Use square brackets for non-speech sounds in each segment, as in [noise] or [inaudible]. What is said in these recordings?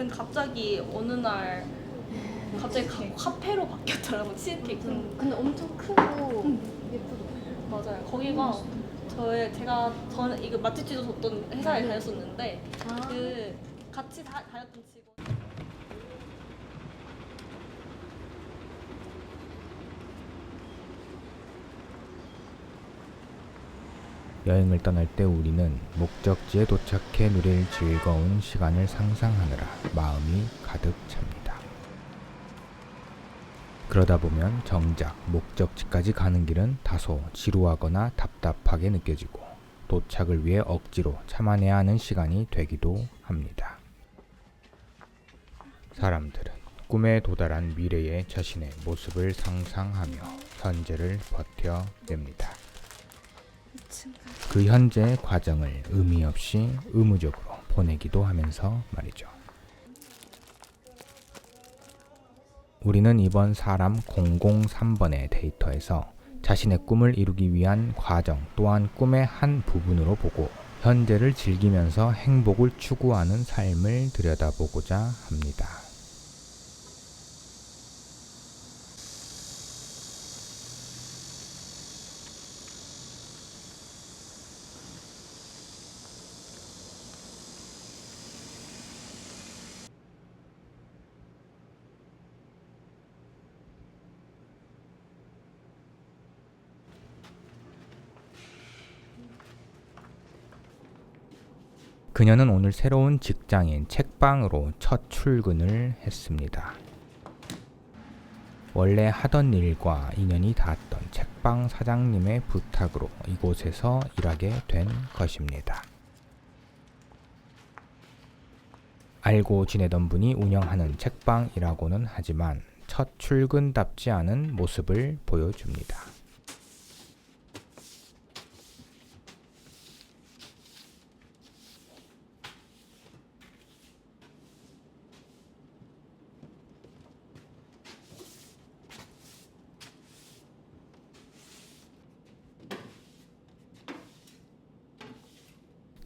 근데 갑자기 어느 날 갑자기 가- 카페로 바뀌었더라고 치즈케이크. 음, 근데 엄청 크고 예쁘더라고요. 맞아요. 거기가 저의 제가 저는 이거 맛집 지도 줬던 회사에 네. 다녔었는데 아, 그 같이 다, 다녔던 직원. 여행을 떠날 때 우리는 목적지에 도착해 누릴 즐거운 시간을 상상하느라 마음이 가득 찹니다. 그러다 보면 정작 목적지까지 가는 길은 다소 지루하거나 답답하게 느껴지고 도착을 위해 억지로 참아내야 하는 시간이 되기도 합니다. 사람들은 꿈에 도달한 미래의 자신의 모습을 상상하며 현재를 버텨냅니다. 그 현재의 과정을 의미 없이 의무적으로 보내기도 하면서 말이죠. 우리는 이번 사람 003번의 데이터에서 자신의 꿈을 이루기 위한 과정 또한 꿈의 한 부분으로 보고 현재를 즐기면서 행복을 추구하는 삶을 들여다보고자 합니다. 그녀는 오늘 새로운 직장인 책방으로 첫 출근을 했습니다. 원래 하던 일과 인연이 닿았던 책방 사장님의 부탁으로 이곳에서 일하게 된 것입니다. 알고 지내던 분이 운영하는 책방이라고는 하지만 첫 출근답지 않은 모습을 보여줍니다.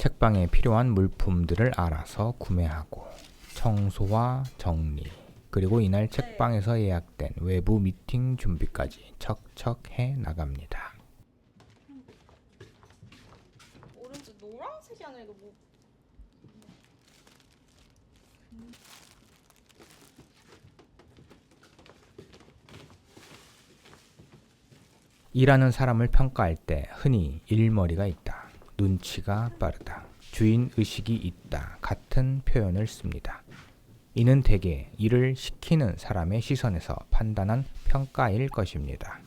책방에 필요한 물품들을 알아서 구매하고 청소와 정리 그리고 이날 책방에서 예약된 외부 미팅 준비까지 척척 해 나갑니다. 오렌지 노란색이 아니라 이거 뭐? 일하는 사람을 평가할 때 흔히 일머리가 있다, 눈치가 빠르다, 주인 의식이 있다 같은 표현을 씁니다. 이는 대개 일을 시키는 사람의 시선에서 판단한 평가일 것입니다.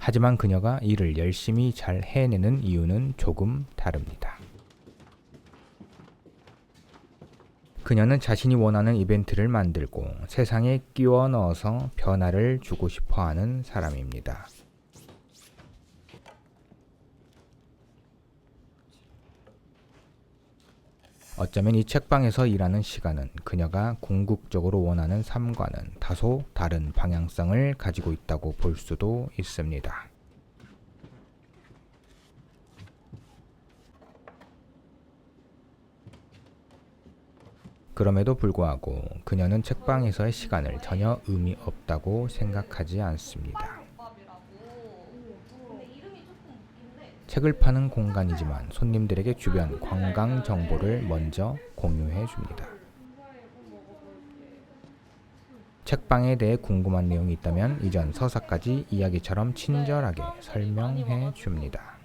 하지만 그녀가 일을 열심히 잘 해내는 이유는 조금 다릅니다. 그녀는 자신이 원하는 이벤트를 만들고 세상에 끼워 넣어서 변화를 주고 싶어 하는 사람입니다. 어쩌면 이 책방에서 일하는 시간은 그녀가 궁극적으로 원하는 삶과는 다소 다른 방향성을 가지고 있다고 볼 수도 있습니다. 그럼에도 불구하고 그녀는 책방에서의 시간을 전혀 의미 없다고 생각하지 않습니다. 밥이라고. 근데 이름이 조금 웃긴데 책을 파는 공간이지만 손님들에게 주변 관광 정보를 먼저 공유해 줍니다. 책방에 대해 궁금한 내용이 있다면 이전 서사까지 이야기처럼 친절하게 설명해 줍니다.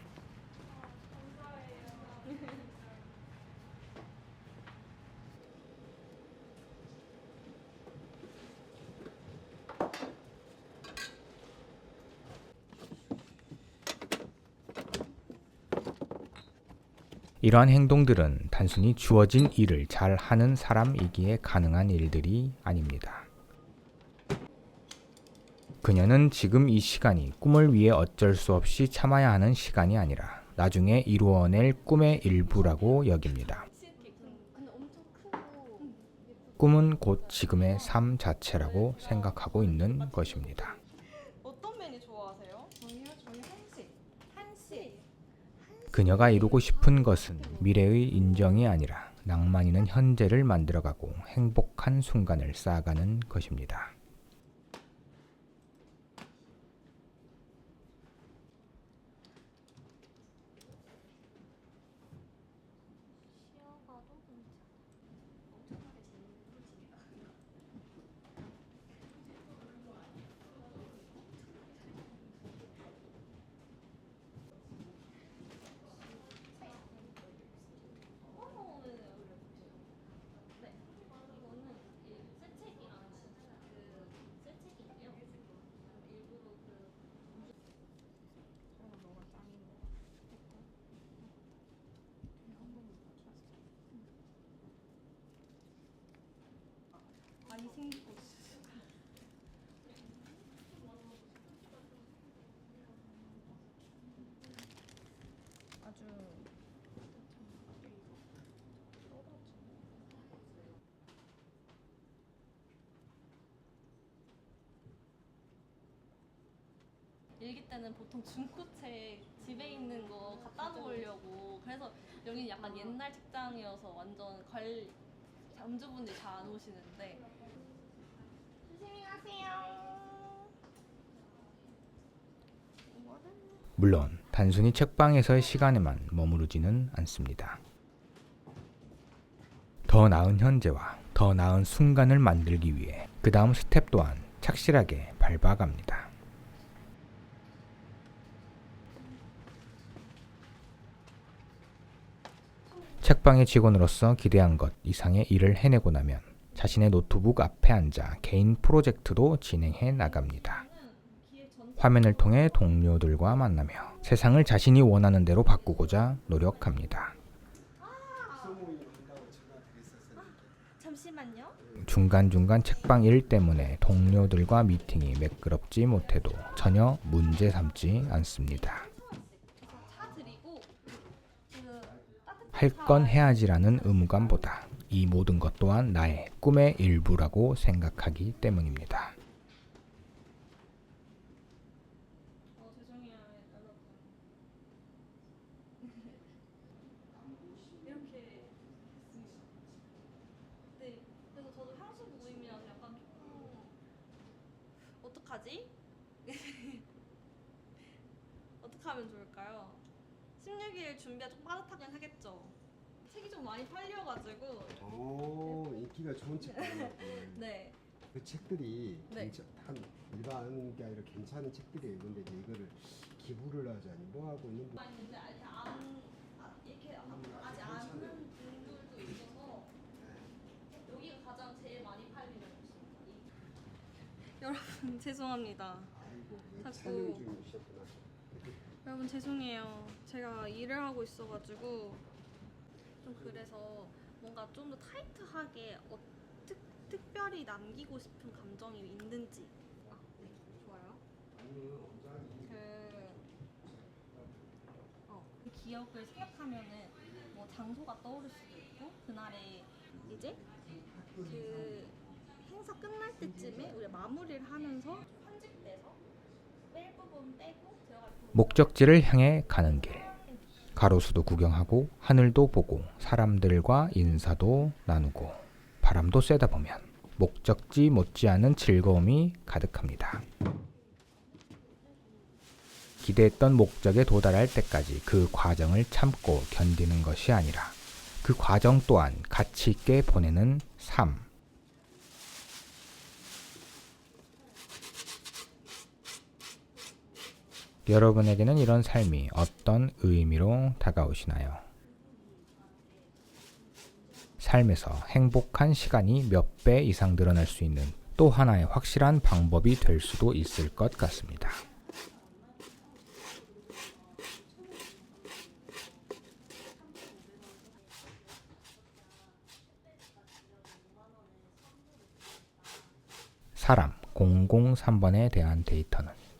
이러한 행동들은 단순히 주어진 일을 잘 하는 사람이기에 가능한 일들이 아닙니다. 그녀는 지금 이 시간이 꿈을 위해 어쩔 수 없이 참아야 하는 시간이 아니라 나중에 이루어낼 꿈의 일부라고 여깁니다. 꿈은 곧 지금의 삶 자체라고 생각하고 있는 것입니다. 어떤 메뉴 좋아하세요? 저희요? 저희 한식. 한식. 그녀가 이루고 싶은 것은 미래의 인정이 아니라 낭만 있는 현재를 만들어가고 행복한 순간을 쌓아가는 것입니다. 쉬어가도 괜찮아. 엄청나게 재밌는 많이 생기고 있어. 아주 일기 때는 보통 중고책 집에 있는 거 갖다 놓으려고 그래서 여기는 약간 옛날 책장이어서 완전 관 점주분들이 잘안 오시는데. 물론 단순히 책방에서의 시간에만 머무르지는 않습니다. 더 나은 현재와 더 나은 순간을 만들기 위해 그 다음 스텝 또한 착실하게 밟아갑니다. 책방의 직원으로서 기대한 것 이상의 일을 해내고 나면 자신의 노트북 앞에 앉아 개인 프로젝트도 진행해 나갑니다. 화면을 통해 동료들과 만나며 세상을 자신이 원하는 대로 바꾸고자 노력합니다. 중간중간 책방 일 때문에 동료들과 미팅이 매끄럽지 못해도 전혀 문제 삼지 않습니다. 그 따뜻한 할건 해야지라는 의무감보다 이 모든 것 또한 나의 꿈의 일부라고 생각하기 때문입니다. 어떻게 [laughs] 하면 좋을까요? 16일 준비가 좀 빠듯하긴 하겠죠. 책이 좀 많이 팔려가지고 오 인기가 좋은 책들이었구나. [laughs] 네그 책들이 네. 괜찮, 한 일반 게 아니라 괜찮은 책들이에요. 근데 이제 이거를 기부를 하자니 뭐 하고 있는 분. 많이 근데 아직 안 아, 이렇게 아- 아직 아는 분들도 있어서 여기가 가장 제일 많이 팔리는 곳입니다. 여러분 죄송합니다. 아이고 자꾸- 촬영 중이셨구나. 여러분 죄송해요. 제가 일을 하고 있어가지고 좀 그래서 뭔가 좀 더 타이트하게 어, 특, 특별히 남기고 싶은 감정이 있는지. 아, 네, 좋아요. 그, 어, 그 기억을 생각하면은 뭐 장소가 떠오를 수도 있고 그날의 이제 그 행사 끝날 때쯤에 우리가 마무리를 하면서 편집돼서 뺄 부분 빼고 들어갈 목적지를 향해 가는 길. 가로수도 구경하고 하늘도 보고 사람들과 인사도 나누고 바람도 쐬다 보면 목적지 못지않은 즐거움이 가득합니다. 기대했던 목적에 도달할 때까지 그 과정을 참고 견디는 것이 아니라 그 과정 또한 가치 있게 보내는 삶. 여러분에게는 이런 삶이 어떤 의미로 다가오시나요? 삶에서 행복한 시간이 몇 배 이상 늘어날 수 있는 또 하나의 확실한 방법이 될 수도 있을 것 같습니다. 사람 003번에 대한 데이터는